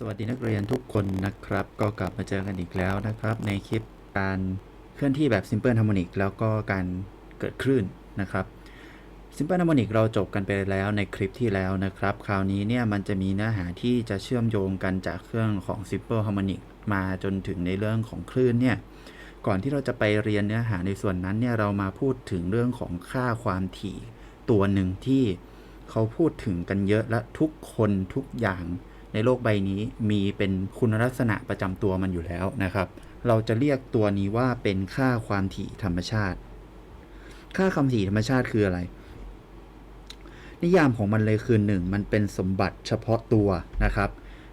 สวัสดีนักเรียนทุกคนนะครับ ก็กลับมาเจอกันอีกแล้วนะครับ ในคลิปการเคลื่อนที่แบบ Simple Harmonic แล้วก็การเกิดคลื่นนะครับ Simple Harmonic เราจบกันไปแล้วในคลิปที่แล้วนะครับ คราวนี้เนี่ยมันจะมีเนื้อหาที่จะเชื่อมโยงกันจากเครื่องของ Simple Harmonic มาจนถึงในเรื่องของคลื่นเนี่ยก่อนที่เราจะไปเรียนเนื้อหาในส่วนนั้นเนี่ยเรามาพูดถึงเรื่องของค่าความถี่ตัวหนึ่งที่เขาพูดถึงกันเยอะและทุกคนทุกอย่าง ในโลกใบนี้มีเป็นคุณลักษณะประจำตัวมันอยู่แล้วนะครับ เราจะเรียกตัวนี้ว่าเป็นค่าความถี่ธรรมชาติ ค่าความถี่ธรรมชาติคืออะไร นิยามของมันเลยคือหนึ่งมันเป็นสมบัติเฉพาะตัวนะครับ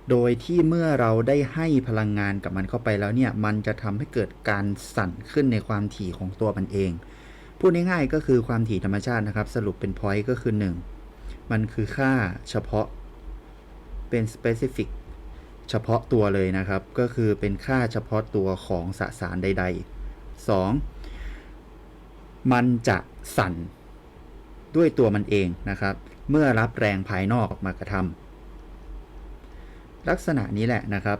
โดยที่เมื่อเราได้ให้พลังงานกับมันเข้าไปแล้วเนี่ย มันจะทำให้เกิดการสั่นขึ้นในความถี่ของตัวมันเอง พูดง่ายๆก็คือความถี่ธรรมชาตินะครับ สรุปเป็น point ก็คือ 1 มันคือค่าเฉพาะ เป็น specific เฉพาะตัวเลยนะครับ ก็คือเป็นค่าเฉพาะตัวของสสารใด ๆ 2. มันจะสั่นด้วยตัวมันเองนะครับ เมื่อรับแรงภายนอกมากระทำลักษณะนี้แหละนะครับ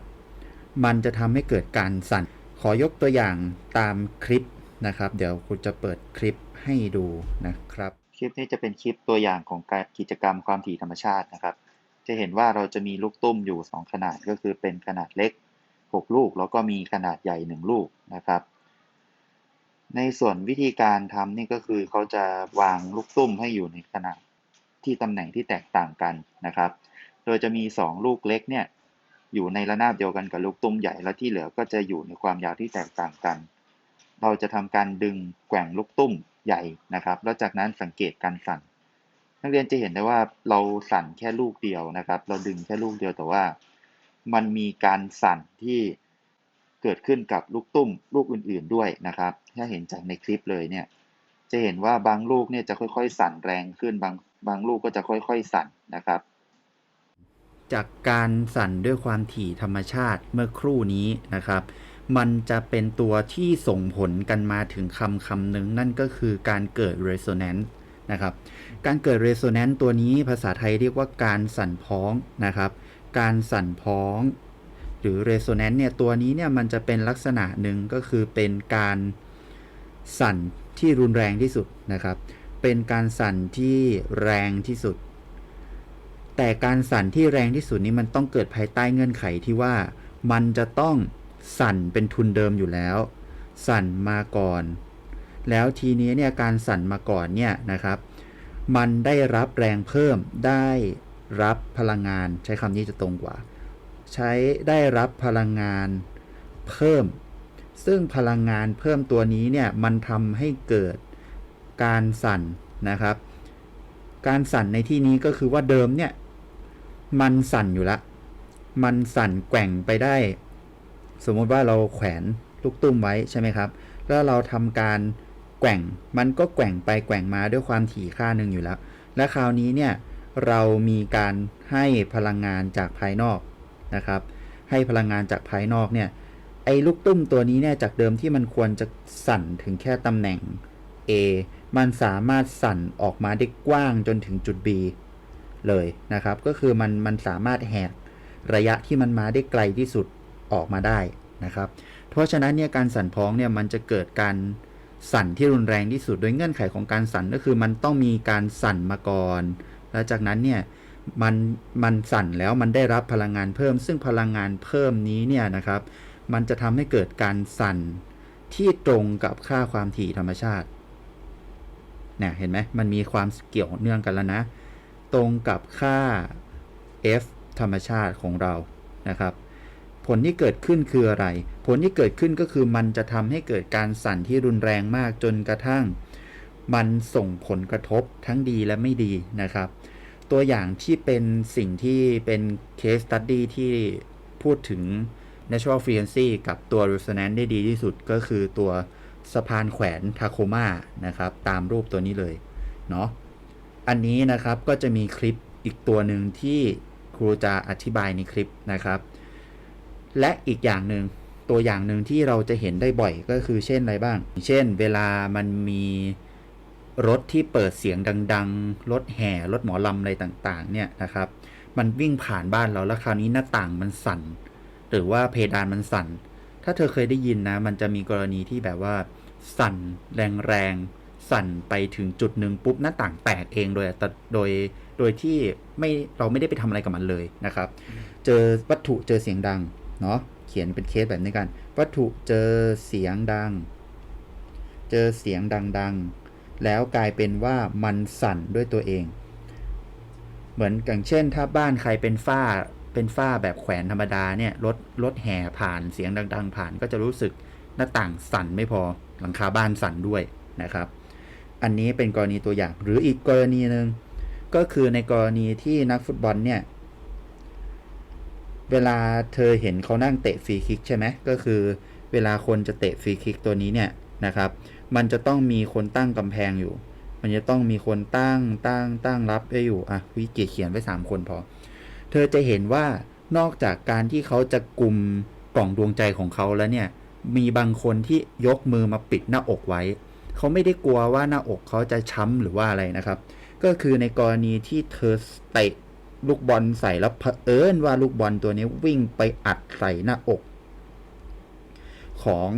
มันจะทำให้เกิดการสั่น ขอยกตัวอย่างตามคลิปนะครับ เดี๋ยวคุณจะเปิดคลิปให้ดูนะครับ คลิปนี้จะเป็นคลิปตัวอย่างของการกิจกรรมความถี่ธรรมชาตินะครับ จะเห็นว่าเราจะมีลูกตุ้มอยู่ 2 ขนาดก็คือเป็นขนาดเล็ก 6 ลูก แล้วก็มีขนาดใหญ่ 1 ลูกนะครับ ในส่วนวิธีการทำนี่ก็คือเขาจะวางลูกตุ้มให้อยู่ในขนาดที่ตำแหน่งที่แตกต่างกันนะครับ โดยจะมี 2 ลูกเล็กเนี่ยอยู่ในระนาบเดียวกันกับลูกตุ้มใหญ่และที่เหลือก็จะอยู่ในความยาวที่แตกต่างกัน เราจะทำการดึงแกว่งลูกตุ้มใหญ่นะครับ แล้วจากนั้นสังเกตการสั่น นักเรียนจะเห็นได้ว่าเราสั่นแค่ลูกเดียวนะครับ เราดึงแค่ลูกเดียวแต่ว่ามันมีการสั่นที่เกิดขึ้นกับลูกตุ้มลูกอื่นๆด้วยนะครับ ถ้าเห็นจากในคลิปเลยเนี่ย จะเห็นว่าบางลูกเนี่ยจะค่อยๆ สั่นแรงขึ้นบางบางลูกก็จะค่อยๆ สั่นนะครับ จากการสั่นด้วยความถี่ธรรมชาติเมื่อครู่นี้นะครับ มันจะเป็นตัวที่ส่งผลกันมาถึงคำคำหนึ่งนั่นก็คือการเกิด resonance นะครับ การเกิด resonance ตัวนี้ภาษาไทยเรียกว่าการสั่นพ้องนะครับ การสั่นพ้อง หรือ resonance เนี่ยตัวนี้เนี่ยมันจะเป็นลักษณะหนึ่งก็คือเป็นการสั่นที่รุนแรงที่สุดนะครับ เป็นการสั่นที่แรงที่สุด แต่การสั่นที่แรงที่สุดนี้มันต้องเกิดภายใต้เงื่อนไขที่ว่ามันจะต้องสั่นเป็นทุนเดิมอยู่แล้ว สั่นมาก่อน แล้วทีนี้เนี่ยการสั่นมาก่อนเนี่ยนะครับ มันได้รับแรงเพิ่มได้รับพลังงาน ใช้คำนี้จะตรงกว่า ใช้ได้รับพลังงานเพิ่ม ซึ่งพลังงานเพิ่มตัวนี้เนี่ยมันทำให้เกิดการสั่นนะครับ การสั่นในที่นี้ก็คือว่าเดิมเนี่ยมันสั่นอยู่ละ มันสั่นแกว่งไปได้ สมมติว่าเราแขวนลูกตุ้มไว้ใช่ไหมครับ แล้วเราทำการ แกว่ง มันก็แกว่งไปแกว่งมาด้วยความถี่ค่าหนึ่งอยู่แล้ว และคราวนี้เนี่ยเรามีการให้พลังงานจากภายนอกนะครับ ให้พลังงานจากภายนอกเนี่ยไอ้ลูกตุ้มตัวนี้เนี่ยจากเดิมที่มันควรจะสั่นถึงแค่ตำแหน่ง A มันสามารถสั่นออกมาได้กว้างจนถึงจุด B เลยนะครับ ก็คือมันมันสามารถแหกระยะที่มันมาได้ไกลที่สุดออกมาได้นะครับ เพราะฉะนั้นเนี่ยการสั่นพ้องเนี่ยมันจะเกิดการ สั่นที่รุนแรงที่สุด โดยเงื่อนไขของการสั่นก็คือมันต้องมีการสั่นมาก่อน แล้วจากนั้นเนี่ยมันมันสั่นแล้วมันได้รับพลังงานเพิ่ม ซึ่งพลังงานเพิ่มนี้เนี่ยนะครับ มันจะทำให้เกิดการสั่นที่ตรงกับค่าความถี่ธรรมชาติเนี่ยเห็นไหมมันมีความเกี่ยวเนื่องกันแล้วนะ ตรงกับค่า f ธรรมชาติของเรานะครับ ผลที่เกิดขึ้นคืออะไร ผลที่เกิดขึ้นก็คือมันจะทำให้เกิดการสั่นที่รุนแรงมากจนกระทั่ง มันส่งผลกระทบทั้งดีและไม่ดีนะครับ ตัวอย่างที่เป็นสิ่งที่เป็น case study ที่พูดถึง natural frequency กับตัว resonance ได้ดีที่สุดก็คือตัวสะพานแขวนทาโคมานะครับ ตามรูปตัวนี้เลยเนาะอันนี้นะครับก็จะมีคลิปอีกตัวหนึ่งที่ครูจะอธิบายในคลิปนะครับ และอีกอย่างหนึ่งตัวอย่างหนึ่งที่เราจะเห็นได้บ่อยก็คือเช่นอะไรบ้าง เช่น เวลามันมีรถที่เปิดเสียงดัง ๆ รถแห่ รถหมอลำอะไรต่างๆ เนี่ยนะครับ มันวิ่งผ่านบ้านเราแล้วคราวนี้หน้าต่างมันสั่น หรือว่าเพดานมันสั่น ถ้าเธอเคยได้ยินนะ มันจะมีกรณีที่แบบว่า สั่นแรงๆ สั่นไปถึงจุดหนึ่งปุ๊บหน้าต่างแตกเองโดยอัตโดยโดยที่ไม่เราไม่ได้ไปทำอะไรกับมันเลยนะครับ เจอวัตถุเจอเสียงดัง เนาะเขียนเป็นเคสแบบนี้กัน วัตถุเจอเสียงดัง เจอเสียงดังๆ แล้วกลายเป็นว่ามันสั่นด้วยตัวเอง เหมือนอย่างเช่น ถ้าบ้านใครเป็นฝ้าเป็นฝ้าแบบแขวนธรรมดาเนี่ยรถรถแห่ผ่านเสียงดัง ๆ ผ่านก็จะรู้สึกหน้าต่างสั่นไม่พอหลังคาบ้านสั่นด้วยนะครับ อันนี้เป็นกรณีตัวอย่างหรืออีกกรณีหนึ่งก็คือในกรณีที่นักฟุตบอลเนี่ย เวลาเธอเห็นเขานั่งเตะฟรีคิกใช่ไหมก็คือ เวลาคนจะเตะฟรีคิกตัวนี้เนี่ยนะครับ มันจะต้องมีคนตั้งกำแพงอยู่ มันจะต้องมีคนตั้งตั้งตั้งรับไว้อยู่อะวิจิเขียนไว้สามคนพอ เธอจะเห็นว่านอกจากการที่เขาจะกลุ่มกล่องดวงใจของเขาแล้วเนี่ย มีบางคนที่ยกมือมาปิดหน้าอกไว้ เขาไม่ได้กลัวว่าหน้าอกเขาจะช้ำหรือว่าอะไรนะครับ ก็คือในกรณีที่เธอเตะ ลูกบอลใส่แล้วเผอิญว่าลูกบอลตัวนี้วิ่งไปอัดใส่หน้าอก ของ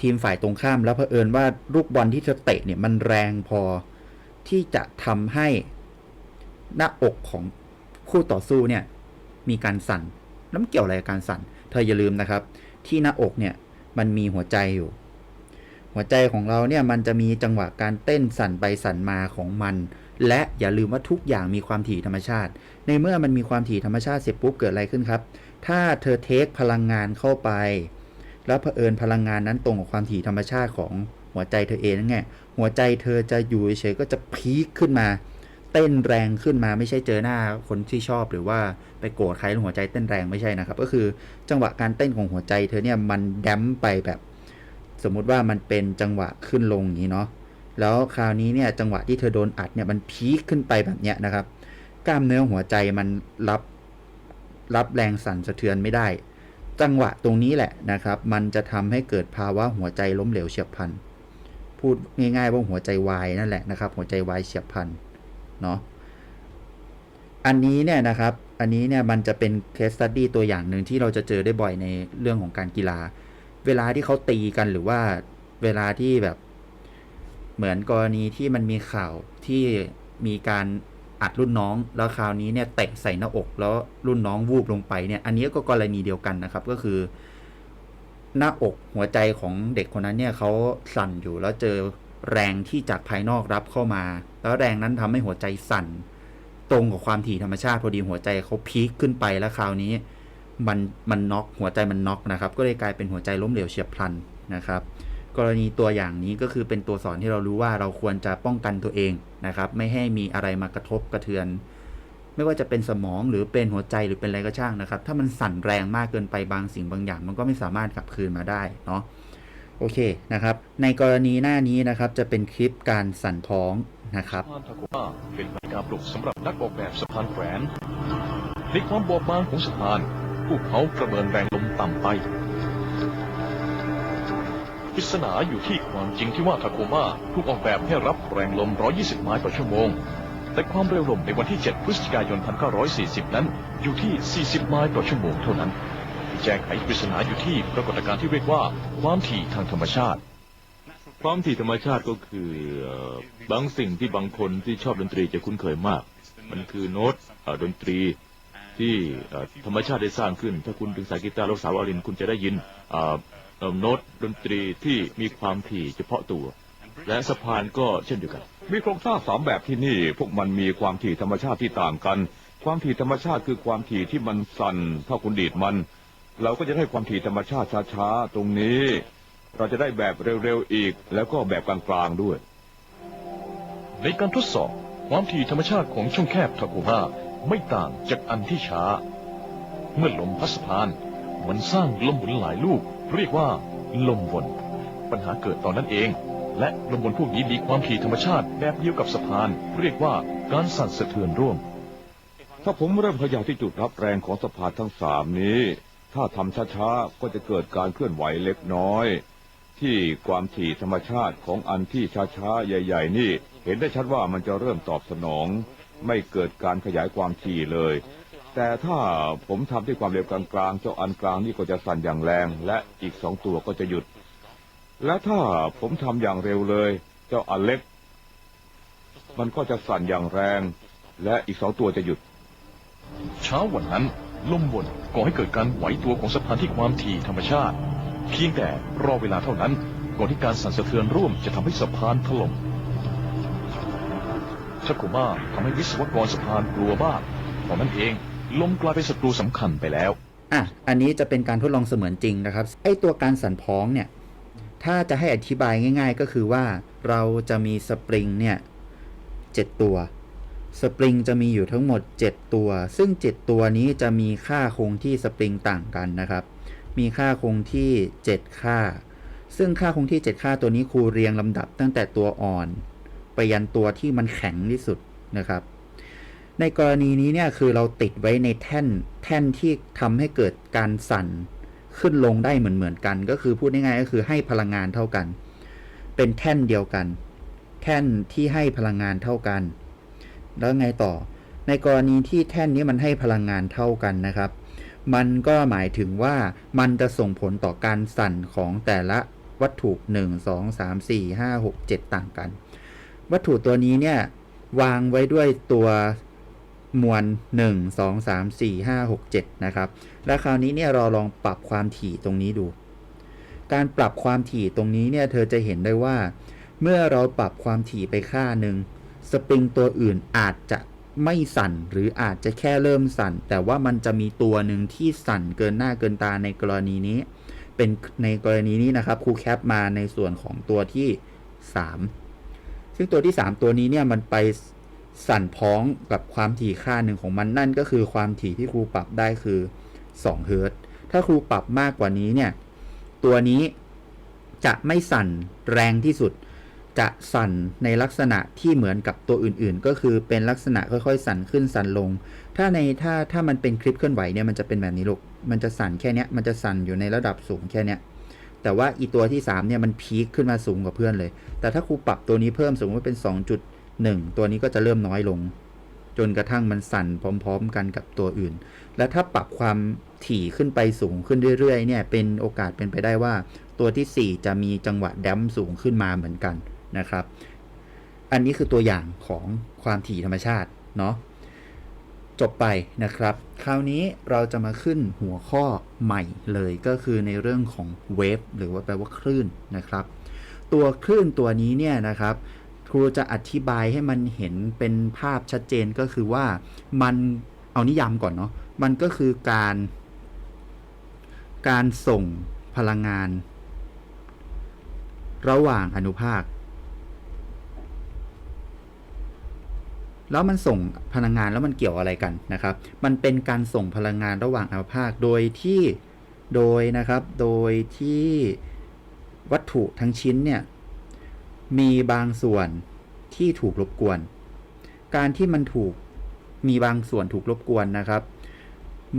ทีมฝ่ายตรงข้ามแล้วเผอิญว่าลูกบอลที่เธอเตะเนี่ยมันแรงพอที่จะทำให้หน้าอกของคู่ต่อสู้เนี่ยมีการสั่นแล้วมันเกี่ยวอะไรกับการสั่น เธออย่าลืมนะครับ ที่หน้าอกเนี่ยมันมีหัวใจอยู่ หัวใจของเราเนี่ยมันจะมีจังหวะการเต้นสั่นไปสั่นมาของมัน และอย่าลืมว่าทุกอย่างมีความถี่ธรรมชาติ ในเมื่อมันมีความถี่ธรรมชาติเสร็จปุ๊บเกิดอะไรขึ้นครับ ถ้าเธอเทคพลังงานเข้าไป แล้วเผอิญพลังงานนั้นตรงกับความถี่ธรรมชาติของหัวใจเธอเองนั่นไงหัวใจเธอจะอยู่เฉยก็จะพีคขึ้นมา เต้นแรงขึ้นมาไม่ใช่เจอหน้าคนที่ชอบหรือว่าไปโกรธใครแล้วหัวใจเต้นแรงไม่ใช่นะครับ ก็คือจังหวะการเต้นของหัวใจเธอเนี่ยมันแดมไปแบบ สมมุติว่ามันเป็นจังหวะขึ้นลงอย่างนี้เนาะแล้วคราวนี้เนี่ยจังหวะที่เธอโดนอัดเนี่ยมันพีคขึ้นไปแบบเนี้ยนะครับ กล้ามเนื้อหัวใจมันรับรับแรงสั่นสะเทือนไม่ได้ จังหวะตรงนี้แหละนะครับ มันจะทำให้เกิดภาวะหัวใจล้มเหลวเฉียบพลัน พูดง่ายๆว่าหัวใจวายนั่นแหละนะครับ หัวใจวายเฉียบพลันเนาะอันนี้เนี่ยนะครับ อันนี้เนี่ยมันจะเป็นเคสตัดดี้ตัวอย่างหนึ่งที่เราจะเจอได้บ่อยในเรื่องของการกีฬา เวลาที่เขาตีกันหรือว่าเวลาที่แบบเหมือนกรณีที่มันมีข่าวที่มีการ อัดรุ่นน้อง แล้วคราวนี้เนี่ยเตะใส่หน้าอกแล้วรุ่นน้องวูบลงไปเนี่ยอันนี้ก็กรณีเดียวกันนะครับก็คือ หน้าอกหัวใจของเด็กคนนั้นเนี่ยเขาสั่นอยู่แล้วเจอแรงที่จากภายนอกรับเข้ามา แล้วแรงนั้นทำให้หัวใจสั่น ตรงกับความถี่ธรรมชาติพอดีหัวใจเขาพีคขึ้นไปแล้วคราวนี้ มันมันน็อกหัวใจมันน็อกนะครับ ก็เลยกลายเป็นหัวใจล้มเหลวเฉียบพลันนะครับ กรณีตัวอย่างนี้ก็คือเป็นตัวสอนที่เรารู้ว่าเราควรจะป้องกันตัวเองนะครับ ไม่ให้มีอะไรมากระทบกระเทือน ไม่ว่าจะเป็นสมองหรือเป็นหัวใจหรือเป็นอะไรก็ช่างนะครับ ถ้ามันสั่นแรงมากเกินไปบางสิ่งบางอย่าง มันก็ไม่สามารถกลับคืนมาได้เนาะโอเคนะครับ ในกรณีหน้านี้นะครับจะเป็นคลิปการสั่นท้องนะครับสะพานทาโกมาเป็นบรรยากาปลุกสำหรับนักออกแบบสะพานแขวนในความบอบบางของสะพานพวกเขาประเมินแรงลมต่ำไป ริศนาอยู่ที่ความจริงที่ว่าทาโกมาถูกออกแบบให้รับแรงลม 120 ไมล์ต่อชั่วโมง แต่ความเร็วลมในวันที่ 7 พฤศจิกายน 1940 นั้นอยู่ที่ 40 ไมล์ต่อชั่วโมงเท่านั้นที่แจ้งไขปริศนาอยู่ที่ปรากฏการณ์ที่เรียกว่าความถี่ทางธรรมชาติ ความถี่ธรรมชาติก็คือเอ่อบางสิ่งที่บางคนที่ชอบดนตรีจะคุ้นเคยมาก มันคือโน้ตเอ่อดนตรีที่เอ่อธรรมชาติได้สร้างขึ้น ถ้าคุณถึงสายกีตาร์แล้วสาววาลินคุณจะได้ยินเอ่อ โน้ตดนตรีที่มีความถี่เฉพาะตัว และสะพานก็เช่นเดียวกัน มีโครงสร้างสามแบบที่นี่ พวกมันมีความถี่ธรรมชาติที่ต่างกัน ความถี่ธรรมชาติคือความถี่ที่มันสั่นถ้าคุณดีดมัน เราก็จะได้ความถี่ธรรมชาติช้าๆตรงนี้ เราจะได้แบบเร็วๆอีก แล้วก็แบบกลางๆด้วย ในการทดสอบความถี่ธรรมชาติของช่องแคบทาโกมาไม่ต่างจากอันที่ช้า เมื่อลมพัดสะพานมันสร้างลมหมุนหลายลูก เรียกว่า ลมวน ปัญหาเกิดตอนนั้นเอง และลมวนพวกนี้มีความถี่ธรรมชาติแบบเดียวกับสะพาน เรียกว่าการสั่นสะเทือนร่วม ถ้าผมเริ่มขยับที่จุดรับแรงของสะพานทั้งสามนี้ ถ้าทำช้าๆ ก็จะเกิดการเคลื่อนไหวเล็กน้อย ที่ความถี่ธรรมชาติของอันที่ช้าๆ ใหญ่ ๆ นี่ เห็นได้ชัดว่ามันจะเริ่มตอบสนอง ไม่เกิดการขยายความถี่เลย แต่ถ้าผมทำด้วยความเร็วกลางๆ เจ้าอันกลางนี่ก็จะสั่นอย่างแรง และอีกสองตัวก็จะหยุด และถ้าผมทำอย่างเร็วเลย เจ้าอันเล็ก มันก็จะสั่นอย่างแรง และอีกสองตัวจะหยุด เช้าวันนั้น ลมบนก่อให้เกิดการไหวตัวของสะพานที่ความถี่ธรรมชาติ เพียงแต่รอเวลาเท่านั้น ก่อนที่การสั่นสะเทือนร่วมจะทำให้สะพานถล่มชักโคมาทำให้วิศวกรสะพานกลัวบ้างตอนนั้นเอง ลมกลายเป็นศัตรูสำคัญไปแล้ว อะ อันนี้จะเป็นการทดลองเสมือนจริงนะครับ ไอตัวการสั่นพ้องเนี่ย ถ้าจะให้อธิบายง่าย ๆ ก็คือว่าเราจะมีสปริงเนี่ยเจ็ดตัว สปริงจะมีอยู่ทั้งหมด 7 ตัว ซึ่ง 7 ตัวนี้จะมีค่าคงที่สปริงต่างกันนะครับ มีค่าคงที่ 7 ค่า ซึ่งค่าคงที่ 7 ค่าตัวนี้ครูเรียงลำดับตั้งแต่ตัวอ่อน ไปยันตัวที่มันแข็งที่สุดนะครับ ในกรณีนี้เนี่ยคือเราติดไว้ในแท่นแท่นที่ทำให้เกิดการสั่นขึ้นลงได้เหมือนเหมือนๆกัน ก็คือพูดง่ายๆก็คือให้พลังงานเท่ากัน เป็นแท่นเดียวกัน แท่นที่ให้พลังงานเท่ากัน แล้วไงต่อ ในกรณีที่แท่นนี้มันให้พลังงานเท่ากันนะครับ มันก็หมายถึงว่ามันจะส่งผลต่อการสั่นของแต่ละวัตถุ 1 2 3 4 5 6 7 ต่างกัน วัตถุตัวนี้เนี่ยวางไว้ด้วยตัว มวล 1 2 3 4 5 6 7 นะครับ และคราวนี้เนี่ยเราลองปรับความถี่ตรงนี้ดู การปรับความถี่ตรงนี้เนี่ยเธอจะเห็นได้ว่า เมื่อเราปรับความถี่ไปค่าหนึ่งสปริงตัวอื่นอาจจะไม่สั่นหรืออาจจะแค่เริ่มสั่น แต่ว่ามันจะมีตัวหนึ่งที่สั่นเกินหน้าเกินตาในกรณีนี้ เป็นในกรณีนี้นะครับครูแคปมาในส่วนของตัวที่ 3 ซึ่งตัวที่ 3 ตัวนี้เนี่ยมันไป สั่นพ้องกับความถี่ค่าหนึ่งของมันนั่นก็คือความถี่ที่ครูปรับได้คือ2เฮิรตถ้าครูปรับมากกว่านี้เนี่ย ตัวนี้จะไม่สั่นแรงที่สุด จะสั่นในลักษณะที่เหมือนกับตัวอื่นๆ ก็คือเป็นลักษณะค่อยๆ สั่นขึ้นสั่นลง ถ้าในถ้าถ้ามันเป็นคลิปเคลื่อนไหวเนี่ยมันจะเป็นแบบนี้ลูก มันจะสั่นแค่นี้มันจะสั่นอยู่ในระดับสูงแค่นี้แต่ว่าอีตัวที่3เนี่ยมันพีคขึ้นมาสูงกว่าเพื่อนเลย แต่ถ้าครูปรับตัวนี้เพิ่มสมมติว่าเป็น 2.1ตัวนี้ก็จะเริ่มน้อยลง จนกระทั่งมันสั่นพร้อม ๆ กันกับตัวอื่น และถ้าปรับความถี่ขึ้นไปสูงขึ้นเรื่อยๆเนี่ยเป็นโอกาสเป็นไปได้ว่า ตัวที่ 4 จะมีจังหวะแดมสูงขึ้นมาเหมือนกันนะครับ อันนี้คือตัวอย่างของความถี่ธรรมชาติเนาะจบไปนะครับ คราวนี้เราจะมาขึ้นหัวข้อใหม่เลยก็คือในเรื่องของเวฟหรือว่าแปลว่าคลื่นนะครับ ตัวคลื่นตัวนี้เนี่ยนะครับ ครูจะอธิบายให้มันเห็นเป็นภาพชัดเจนก็คือว่ามันเอานิยามก่อนเนาะมันก็คือการ การส่งพลังงาน ระหว่างอนุภาค แล้วมันส่งพลังงานแล้วมันเกี่ยวอะไรกันนะครับ มันเป็นการส่งพลังงานระหว่างอนุภาคโดยที่โดยนะครับโดยที่วัตถุทั้งชิ้นเนี่ย มีบางส่วนที่ถูกรบกวน การที่มันถูกมีบางส่วนถูกรบกวนนะครับ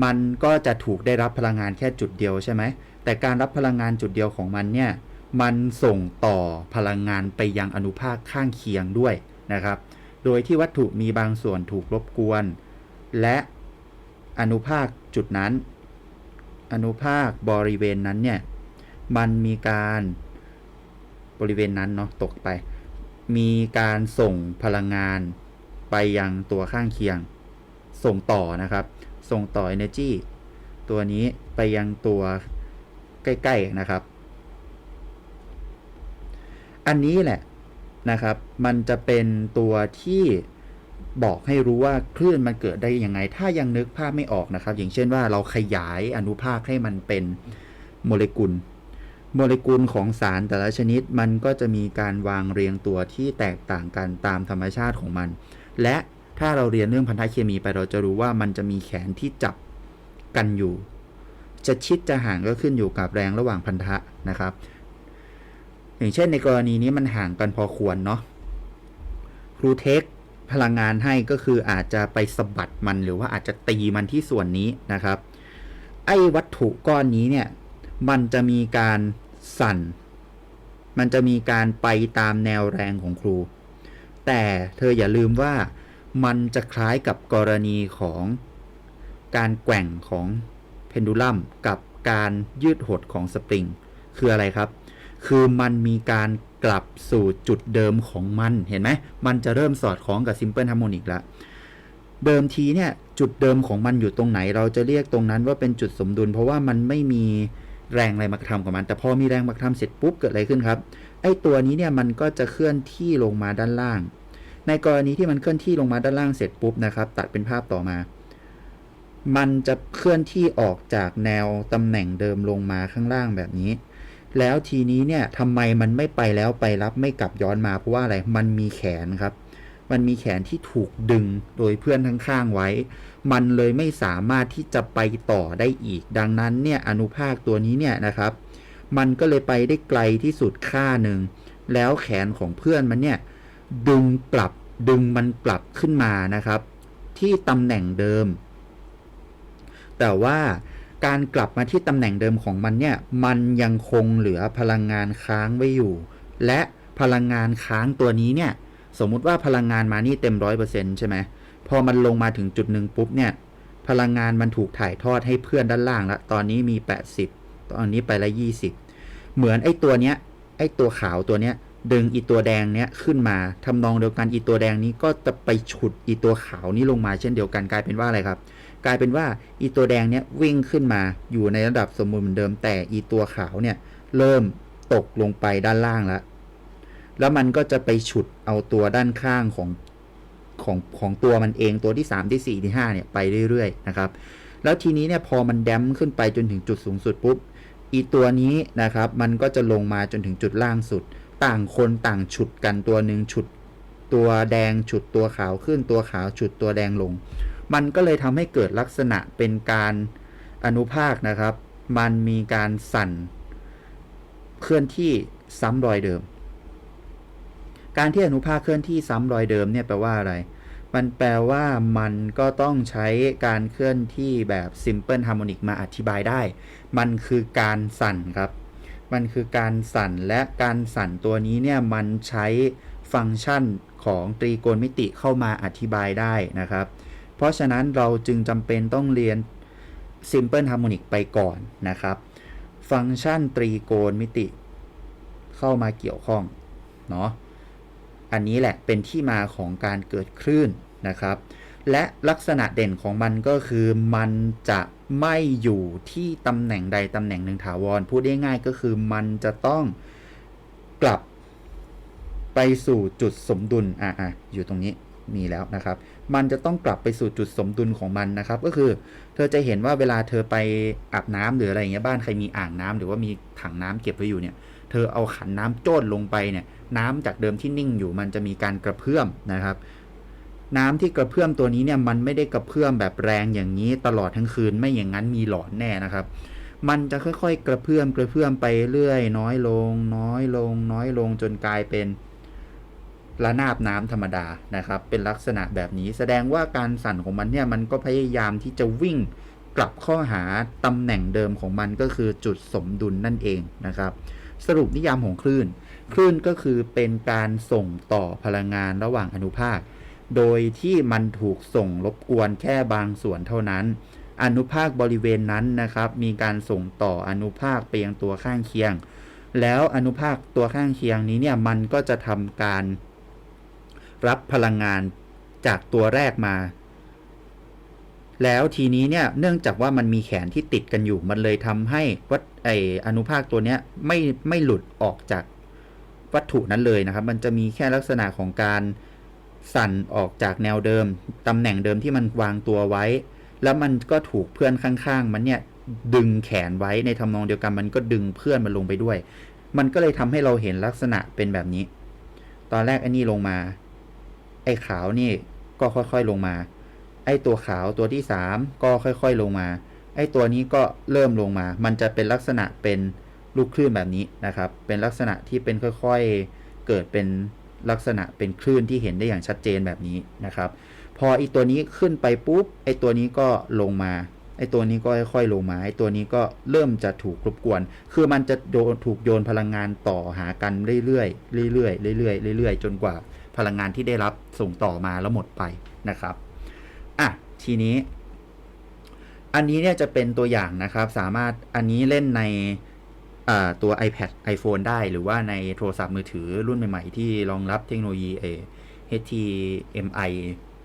มันก็จะถูกได้รับพลังงานแค่จุดเดียวใช่ไหม แต่การรับพลังงานจุดเดียวของมันเนี่ย มันส่งต่อพลังงานไปยังอนุภาคข้างเคียงด้วยนะครับ โดยที่วัตถุมีบางส่วนถูกรบกวน และอนุภาคจุดนั้น อนุภาคบริเวณนั้นเนี่ย มันมีการ บริเวณนั้นเนาะตกไป มีการส่งพลังงานไปยังตัวข้างเคียง ส่งต่อนะครับ ส่งต่อ energy ตัวนี้ไปยังตัวใกล้ ๆ นะครับ อันนี้แหละนะครับ มันจะเป็นตัวที่บอกให้รู้ว่าคลื่นมันเกิดได้ยังไง ถ้ายังนึกภาพไม่ออกนะครับ อย่างเช่นว่าเราขยายอนุภาคให้มันเป็นโมเลกุล โมเลกุลของสารแต่ละชนิดมันก็จะมีการวางเรียงตัวที่แตกต่างกันตามธรรมชาติของมัน และถ้าเราเรียนเรื่องพันธะเคมีไปเราจะรู้ว่ามันจะมีแขนที่จับกันอยู่ จะชิดจะห่างก็ขึ้นอยู่กับแรงระหว่างพันธะนะครับ อย่างเช่นในกรณีนี้มันห่างกันพอควรเนาะครูเทคพลังงานให้ก็คืออาจจะไปสะบัดมันหรือว่าอาจจะตีมันที่ส่วนนี้นะครับ ไอ้วัตถุก้อนนี้เนี่ย มันจะมีการสั่น มันจะมีการไปตามแนวแรงของครู แต่เธออย่าลืมว่ามันจะคล้ายกับกรณีของการแกว่งของเพนดูลัมกับการยืดหดของสปริง คืออะไรครับ คือมันมีการกลับสู่จุดเดิมของมันเห็นไหมมันจะเริ่มสอดคล้องกับซิมเพิลฮาร์โมนิกแล้วเดิมทีเนี่ยจุดเดิมของมันอยู่ตรงไหน เราจะเรียกตรงนั้นว่าเป็นจุดสมดุล เพราะว่ามันไม่มี แรงอะไรมากระทำกับมัน แต่พอมีแรงมากระทำเสร็จปุ๊บเกิดอะไรขึ้นครับ ไอ้ตัวนี้เนี่ยมันก็จะเคลื่อนที่ลงมาด้านล่าง ในกรณีที่มันเคลื่อนที่ลงมาด้านล่างเสร็จปุ๊บนะครับ ตัดเป็นภาพต่อมา มันจะเคลื่อนที่ออกจากแนวตำแหน่งเดิมลงมาข้างล่างแบบนี้ แล้วทีนี้เนี่ยทำไมมันไม่ไปแล้วไปรับไม่กลับย้อนมาเพราะว่าอะไร มันมีแขนครับ มันมีแขนที่ถูกดึงโดยเพื่อนข้างๆไว้ มันเลยไม่สามารถที่จะไปต่อได้อีก ดังนั้นเนี่ยอนุภาคตัวนี้เนี่ยนะครับ มันก็เลยไปได้ไกลที่สุดค่าหนึ่ง แล้วแขนของเพื่อนมันเนี่ยดึงกลับดึงมันกลับขึ้นมานะครับ ที่ตำแหน่งเดิม แต่ว่าการกลับมาที่ตำแหน่งเดิมของมันเนี่ย มันยังคงเหลือพลังงานค้างไว้อยู่ และพลังงานค้างตัวนี้เนี่ย สมมุติว่าพลังงานมานี่เต็มร้อยเปอร์เซ็นใช่ไหมพอมันลงมาถึงจุดหนึ่งปุ๊บเนี่ย พลังงานมันถูกถ่ายทอดให้เพื่อนด้านล่างแล้วตอนนี้มี 80 ตอนนี้ไปละ 20 เหมือนไอ้ตัวเนี้ยไอ้ตัวขาวตัวเนี้ยดึงอีตัวแดงเนี้ยขึ้นมาทำนองเดียวกันอีตัวแดงนี้ก็จะไปฉุดอีตัวขาวนี้ลงมาเช่นเดียวกันกลายเป็นว่าอะไรครับ กลายเป็นว่าอีตัวแดงเนี้ยวิ่งขึ้นมาอยู่ในระดับสมบูรณ์เหมือนเดิมแต่อีตัวขาวเนี่ยเริ่มตกลงไปด้านล่างแล้ว แล้วมันก็จะไปฉุดเอาตัวด้านข้างของของของตัวมันเองตัวที่ 3 ที่ 4 ที่ 5 เนี่ย ไปเรื่อยๆ นะครับ แล้วทีนี้เนี่ยพอมันแดมขึ้นไปจนถึงจุดสูงสุดปุ๊บ อีตัวนี้นะครับ มันก็จะลงมาจนถึงจุดล่างสุด ต่างคนต่างฉุดกันตัวหนึ่งฉุด ตัวแดงฉุดตัวขาวขึ้นตัวขาวฉุดตัวแดงลง มันก็เลยทำให้เกิดลักษณะเป็นการอนุภาคนะครับ มันมีการสั่นเคลื่อนที่ซ้ำรอยเดิม การที่อนุภาคเคลื่อนที่ซ้ำรอยเดิมเนี่ยแปลว่าอะไร มันแปลว่ามันก็ต้องใช้การเคลื่อนที่แบบ simple harmonic มาอธิบายได้ มันคือการสั่นครับ มันคือการสั่นและการสั่นตัวนี้เนี่ยมันใช้ฟังก์ชันของตรีโกณมิติเข้ามาอธิบายได้นะครับ เพราะฉะนั้นเราจึงจำเป็นต้องเรียน simple harmonic ไปก่อนนะครับ ฟังก์ชันตรีโกณมิติ เข้ามาเกี่ยวข้องเนาะ อันนี้แหละเป็นที่มาของการเกิดคลื่นนะครับ และลักษณะเด่นของมันก็คือมันจะไม่อยู่ที่ตำแหน่งใดตำแหน่งหนึ่งถาวร พูดง่ายก็คือมันจะต้องกลับไปสู่จุดสมดุล อะอะอยู่ตรงนี้มีแล้วนะครับ มันจะต้องกลับไปสู่จุดสมดุลของมันนะครับ ก็คือ เธอจะเห็นว่าเวลาเธอไปอาบน้ำหรืออะไรอย่างเงี้ยบ้านใครมีอ่างน้ำหรือว่ามีถังน้ำเก็บไว้อยู่เนี่ย เธอเอาขันน้ำโจดลงไปเนี่ยน้ำจากเดิมที่นิ่งอยู่มันจะมีการกระเพื่อมนะครับ น้ำที่กระเพื่อมตัวนี้เนี่ยมันไม่ได้กระเพื่อมแบบแรงอย่างนี้ตลอดทั้งคืนไม่อย่างนั้นมีหลอนแน่นะครับ มันจะค่อยๆ กระเพื่อมกระเพื่อมไปเรื่อย น้อยลง น้อยลง น้อยลงจนกลายเป็นระนาบน้ำธรรมดานะครับ เป็นลักษณะแบบนี้แสดงว่าการสั่นของมันเนี่ยมันก็พยายามที่จะวิ่งกลับข้าหาตำแหน่งเดิมของมันก็คือจุดสมดุลนั่นเองนะครับ สรุปนิยามของคลื่น คลื่นก็คือเป็นการส่งต่อพลังงานระหว่างอนุภาค โดยที่มันถูกส่งรบกวนแค่บางส่วนเท่านั้น อนุภาคบริเวณนั้นนะครับ มีการส่งต่ออนุภาคไปยังตัวข้างเคียง แล้วอนุภาคตัวข้างเคียงนี้เนี่ยมันก็จะทำการรับพลังงานจากตัวแรกมา แล้วทีนี้เนี่ยเนื่องจากว่ามันมีแขนที่ติดกันอยู่ มันเลยทำให้วัดไออนุภาคตัวเนี้ยไม่ไม่หลุดออกจากวัตถุนั้นเลยนะครับ มันจะมีแค่ลักษณะของการสั่นออกจากแนวเดิมตำแหน่งเดิมที่มันวางตัวไว้ แล้วมันก็ถูกเพื่อนข้างๆ มันเนี่ยดึงแขนไว้ในทำนองเดียวกันมันก็ดึงเพื่อนมันลงไปด้วย มันก็เลยทำให้เราเห็นลักษณะเป็นแบบนี้ ตอนแรกไอ้นี่ลงมา ไอ้ขาวนี่ก็ค่อยๆลงมา อ้ตัวขาวตัวที่สามก็ค่อยๆลงมา ไอ้ตัวนี้ก็เริ่มลงมา มันจะเป็นลักษณะเป็นลูกคลื่นแบบนี้นะครับ เป็นลักษณะที่เป็นค่อยๆเกิดเป็นลักษณะเป็นคลื่นที่เห็นได้อย่างชัดเจนแบบนี้นะครับ พอไอ้ตัวนี้ขึ้นไปปุ๊บ ไอ้ตัวนี้ก็ลงมาไอ้ตัวนี้ก็ค่อยๆลงมาไอ้ตัวนี้ก็เริ่มจะถูกรบกวน คือมันจะโดนถูกโยนพลังงานต่อหากันเรื่อยๆ เรื่อยๆ เรื่อยๆ เรื่อยๆ จนกว่าพลังงานที่ได้รับส่งต่อมาแล้วหมดไปนะครับ อะทีนี้ อันนี้เนี่ยจะเป็นตัวอย่างนะครับ สามารถอันนี้เล่นในตัว iPad iPhone ได้หรือว่าในโทรศัพท์มือถือรุ่นใหม่ ๆ ที่รองรับเทคโนโลยี HTMI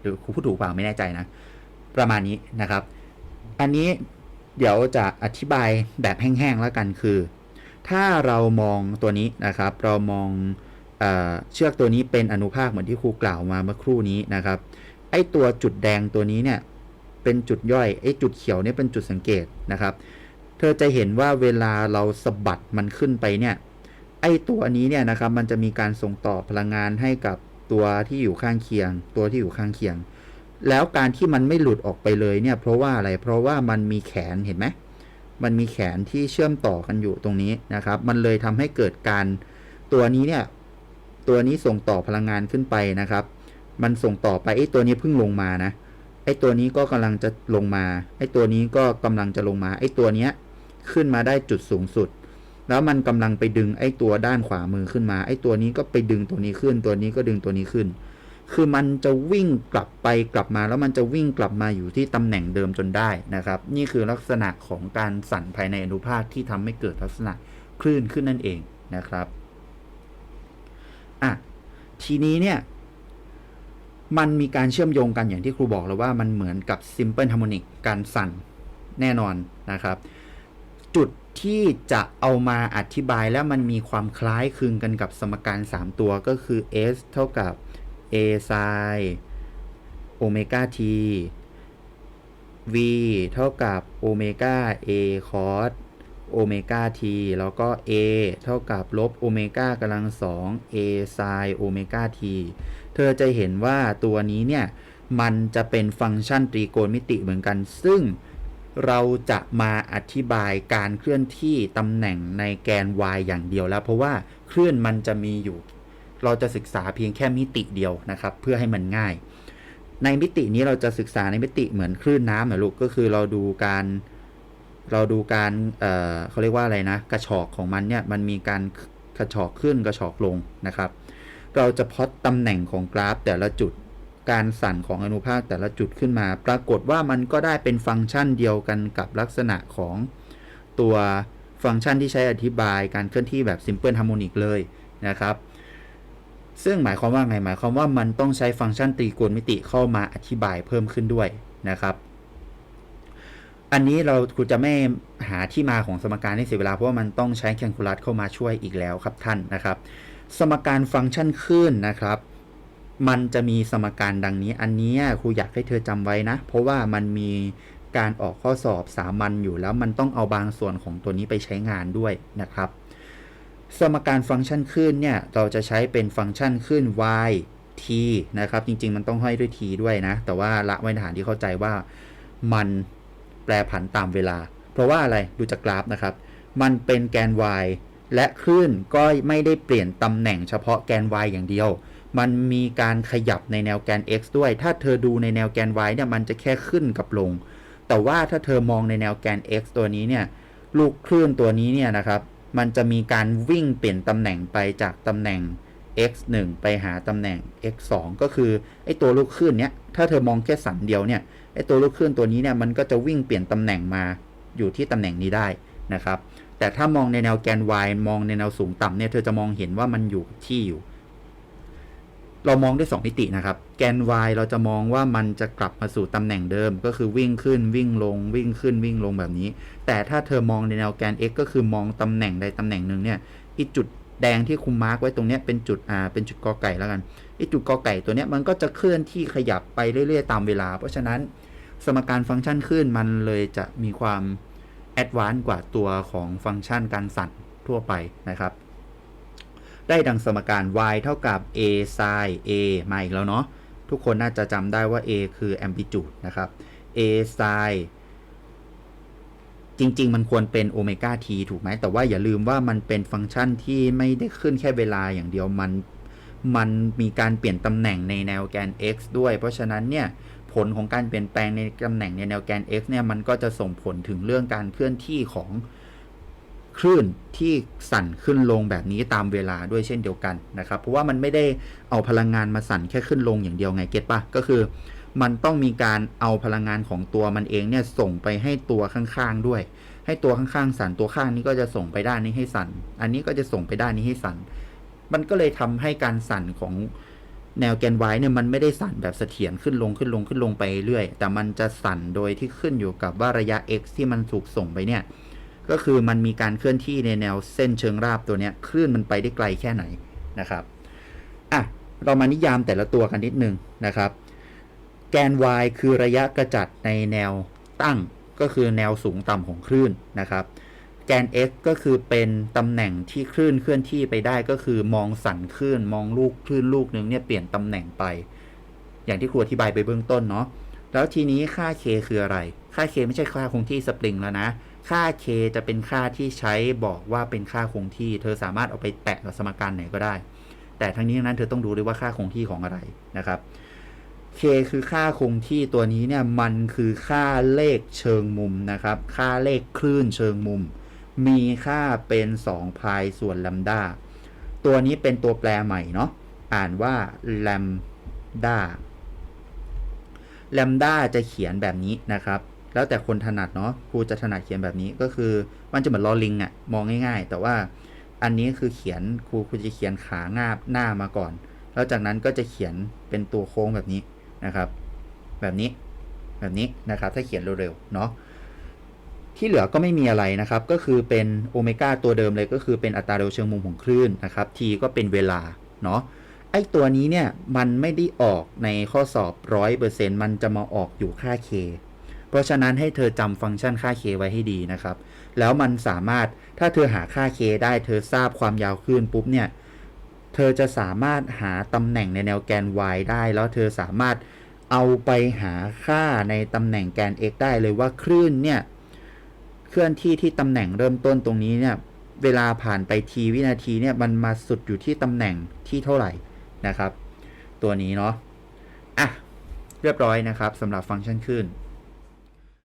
หรือครูพูดถูกเปล่าไม่แน่ใจนะ ประมาณนี้นะครับ อันนี้เดี๋ยวจะอธิบายแบบแห้งๆแล้วกันคือ ถ้าเรามองตัวนี้นะครับ เรามองเอเชือกตัวนี้เป็นอนุภาคเหมือนที่ครูกล่าวมาเมื่อครู่นี้นะครับ ไอตัวจุดแดงตัวนี้เนี่ยเป็นจุดย่อยไอ้จุดเขียวเนี่ยเป็นจุดสังเกตนะครับ เธอจะเห็นว่าเวลาเราสะบัดมันขึ้นไปเนี่ยไอ้ตัวนี้เนี่ยนะครับมันจะมีการส่งต่อพลังงานให้กับตัวที่อยู่ข้างเคียง ตัวที่อยู่ข้างเคียง แล้วการที่มันไม่หลุดออกไปเลยเนี่ยเพราะว่าอะไรเพราะว่ามันมีแขนเห็นไหมมันมีแขนที่เชื่อมต่อกันอยู่ตรงนี้นะครับ มันเลยทำให้เกิดการตัวนี้เนี่ยตัวนี้ส่งต่อพลังงานขึ้นไปนะครับ มันส่งต่อไปไอ้ตัวนี้เพิ่งลงมานะ ไอ้ตัวนี้ก็กำลังจะลงมา ไอ้ตัวนี้ก็กำลังจะลงมา ไอ้ตัวเนี้ยขึ้นมาได้จุดสูงสุด แล้วมันกำลังไปดึงไอ้ตัวด้านขวามือขึ้นมา ไอ้ตัวนี้ก็ไปดึงตัวนี้ขึ้น ตัวนี้ก็ดึงตัวนี้ขึ้น คือมันจะวิ่งกลับไปกลับมา แล้วมันจะวิ่งกลับมาอยู่ที่ตำแหน่งเดิมจนได้นะครับ นี่คือลักษณะของการสั่นภายในอนุภาคที่ทำให้เกิดลักษณะคลื่นขึ้นนั่นเองนะครับอะทีนี้เนี่ย มันมีการเชื่อมโยงกันอย่างที่ครูบอกแล้วว่ามันเหมือนกับ simple harmonic การสั่นแน่นอนนะครับ จุดที่จะเอามาอธิบายแล้วมันมีความคล้ายคลึงกันกับสมการ 3 ตัวก็คือ s เท่ากับ a sin โอเมก้า t v เท่ากับโอเมก้า a cos โอเมก้า t แล้วก็ a เท่ากับลบโอเมก้ากำลังสอง a sin โอเมก้า t เธอจะเห็นว่าตัวนี้เนี่ยมันจะเป็นฟังก์ชันตรีโกณมิติเหมือนกัน ซึ่งเราจะมาอธิบายการเคลื่อนที่ตำแหน่งในแกน y อย่างเดียวแล้ว เพราะว่าคลื่นมันจะมีอยู่ เราจะศึกษาเพียงแค่มิติเดียวนะครับ เพื่อให้มันง่าย ในมิตินี้เราจะศึกษาในมิติเหมือนคลื่นน้ำนะลูกก็คือเราดูการเราดูการเเขาเรียกว่าอะไรนะ กระชอกของมันเนี่ยมันมีการกระชอกขึ้นกระชอกลงนะครับ เราจะพอตตำแหน่งของกราฟแต่ละจุด การสั่นของอนุภาคแต่ละจุดขึ้นมา ปรากฏว่ามันก็ได้เป็นฟังก์ชันเดียวกันกับลักษณะของตัวฟังก์ชันที่ใช้อธิบายการเคลื่อนที่แบบ simple harmonic เลยนะครับ ซึ่งหมายความว่าไงหมายความว่ามันต้องใช้ฟังก์ชันตรีโกณมิติเข้ามาอธิบายเพิ่มขึ้นด้วยนะครับอันนี้เราครูจะไม่หาที่มาของสมการให้เสียเวลาเพราะว่ามันต้องใช้แคลคูลัสเข้ามาช่วยอีกแล้วครับท่านนะครับ สมการฟังก์ชันคลื่นนะครับ มันจะมีสมการดังนี้ อันนี้ครูอยากให้เธอจำไว้นะ เพราะว่ามันมีการออกข้อสอบสามัญอยู่แล้วมันต้องเอาบางส่วนของตัวนี้ไปใช้งานด้วยนะครับ สมการฟังก์ชันคลื่นเนี่ยเราจะใช้เป็นฟังก์ชันคลื่น y t นะครับ จริง ๆ มันต้องห้อยด้วย t ด้วยนะ แต่ว่าละไว้ในฐานที่เข้าใจว่ามันแปรผันตามเวลา เพราะว่าอะไรดูจากกราฟนะครับ มันเป็นแกน y และคลื่นก็ไม่ได้เปลี่ยนตำแหน่งเฉพาะแกน y อย่างเดียว มันมีการขยับในแนวแกน x ด้วย ถ้าเธอดูในแนวแกน y เนี่ยมันจะแค่ขึ้นกับลง แต่ว่าถ้าเธอมองในแนวแกน x ตัวนี้เนี่ย ลูกคลื่นตัวนี้เนี่ยนะครับ มันจะมีการวิ่งเปลี่ยนตำแหน่งไปจากตำแหน่ง x 1ไปหาตำแหน่ง x 2ก็คือไอตัวลูกคลื่นเนี้ย ถ้าเธอมองแค่สันเดียวเนี่ย ไอตัวลูกคลื่นตัวนี้เนี่ยมันก็จะวิ่งเปลี่ยนตำแหน่งมาอยู่ที่ตำแหน่งนี้ได้นะครับ แต่ถ้ามองในแนวแกน y มองในแนวสูงต่ำเนี่ยเธอจะมองเห็นว่ามันอยู่ที่อยู่ เรามองด้วย 2 มิตินะครับ แกน y เราจะมองว่ามันจะกลับมาสู่ตำแหน่งเดิม ก็คือวิ่งขึ้นวิ่งลง วิ่งขึ้นวิ่งลงแบบนี้ แต่ถ้าเธอมองในแนวแกน x ก็คือมองตำแหน่งใดตำแหน่งหนึ่งเนี่ยอีจุดแดงที่คุมมาร์กไว้ตรงเนี้ยเป็นจุดอ่าเป็นจุดกอไก่แล้วกันอีจุดกอไก่ตัวเนี้ยมันก็จะเคลื่อนที่ขยับไปเรื่อย ๆ ตามเวลา เพราะฉะนั้นสมการฟังก์ชันคลื่นมันเลยจะมีความ แอดวานซ์กว่าตัวของฟังก์ชันการสั่นทั่วไปนะครับ ได้ดังสมการ y เท่ากับ a sin a มาอีกแล้วเนาะทุกคนน่าจะจำได้ว่า a คือ amplitude นะครับ a sin จริง ๆ มันควรเป็นโอเมก้า t ถูกไหม แต่ว่าอย่าลืมว่ามันเป็นฟังก์ชันที่ไม่ได้ขึ้นแค่เวลาอย่างเดียวมัน มันมีการเปลี่ยนตำแหน่งในแนวแกน x ด้วย เพราะฉะนั้นเนี่ย ผลของการเปลี่ยนแปลงในตำแหน่งในแนวแกน x เนี่ยมันก็จะส่งผลถึงเรื่องการเคลื่อนที่ของคลื่นที่สั่นขึ้นลงแบบนี้ตามเวลาด้วยเช่นเดียวกันนะครับ เพราะว่ามันไม่ได้เอาพลังงานมาสั่นแค่ขึ้นลงอย่างเดียวไงเก็ตปะก็คือ มันต้องมีการเอาพลังงานของตัวมันเองเนี่ยส่งไปให้ตัวข้างๆด้วย ให้ตัวข้างๆสั่นตัวข้างนี้ก็จะส่งไปด้านนี้ให้สั่น อันนี้ก็จะส่งไปด้านนี้ให้สั่น มันก็เลยทำให้การสั่นของ แนวแกน y เนี่ยมันไม่ได้สั่นแบบเสถียรขึ้นลงขึ้นลงขึ้นลงไปเรื่อย แต่มันจะสั่นโดยที่ขึ้นอยู่กับว่าระยะ x ที่มันถูกส่งไปเนี่ย ก็คือมันมีการเคลื่อนที่ในแนวเส้นเชิงราบตัวเนี้ยคลื่นมันไปได้ไกลแค่ไหนนะครับอะเรามานิยามแต่ละตัวกันนิดนึงนะครับ แกน y คือระยะกระจัดในแนวตั้งก็คือแนวสูงต่ำของคลื่นนะครับ แกน x ก็คือเป็นตำแหน่งที่คลื่นเคลื่อนที่ไปได้ก็คือมองสันคลื่นมองลูกคลื่นลูกหนึ่งเนี่ยเปลี่ยนตำแหน่งไป อย่างที่ครูอธิบายไปเบื้องต้นเนาะแล้วทีนี้ค่า k คืออะไร ค่า k ไม่ใช่ค่าคงที่สปริงแล้วนะ ค่า k จะเป็นค่าที่ใช้บอกว่าเป็นค่าคงที่ เธอสามารถเอาไปแปะกับสมการไหนก็ได้ แต่ทั้งนี้ทั้งนั้นเธอต้องดูด้วยว่าค่าคงที่ของอะไรนะครับ k คือค่าคงที่ตัวนี้เนี่ยมันคือค่าเลขเชิงมุมนะครับ ค่าเลขคลื่นเชิงมุม มีค่าเป็น2พายส่วนแลมดาตัวนี้เป็นตัวแปรใหม่เนาะอ่านว่าแลมดาแลมดาจะเขียนแบบนี้นะครับ แล้วแต่คนถนัดเนาะครูจะถนัดเขียนแบบนี้ก็คือมันจะเหมือนลอลิงอะมองง่าย ๆ แต่ว่าอันนี้คือเขียนครูครูจะเขียนขางาบหน้ามาก่อน แล้วจากนั้นก็จะเขียนเป็นตัวโค้งแบบนี้นะครับ แบบนี้แบบนี้นะครับ ถ้าเขียนเร็วๆเนาะ ที่เหลือก็ไม่มีอะไรนะครับ ก็คือเป็นโอเมก้าตัวเดิมเลยก็คือเป็นอัตราเร็วเชิงมุมของคลื่นนะครับ t ก็เป็นเวลาเนาะไอตัวนี้เนี่ยมันไม่ได้ออกในข้อสอบ 100%มันจะมาออกอยู่ค่า k เพราะฉะนั้นให้เธอจำฟังก์ชันค่า k ไว้ให้ดีนะครับ แล้วมันสามารถถ้าเธอหาค่า k ได้เธอทราบความยาวคลื่นปุ๊บเนี่ยเธอจะสามารถหาตำแหน่งในแนวแกน y ได้ แล้วเธอสามารถเอาไปหาค่าในตำแหน่งแกน x ได้เลยว่าคลื่นเนี่ย เคลื่อนที่ที่ตำแหน่งเริ่มต้นตรงนี้เนี่ยเวลาผ่านไปทีวินาทีเนี่ยมันมาสุดอยู่ที่ตำแหน่งที่เท่าไหร่นะครับ ตัวนี้เนาะอะเรียบร้อยนะครับสำหรับฟังก์ชันคลื่น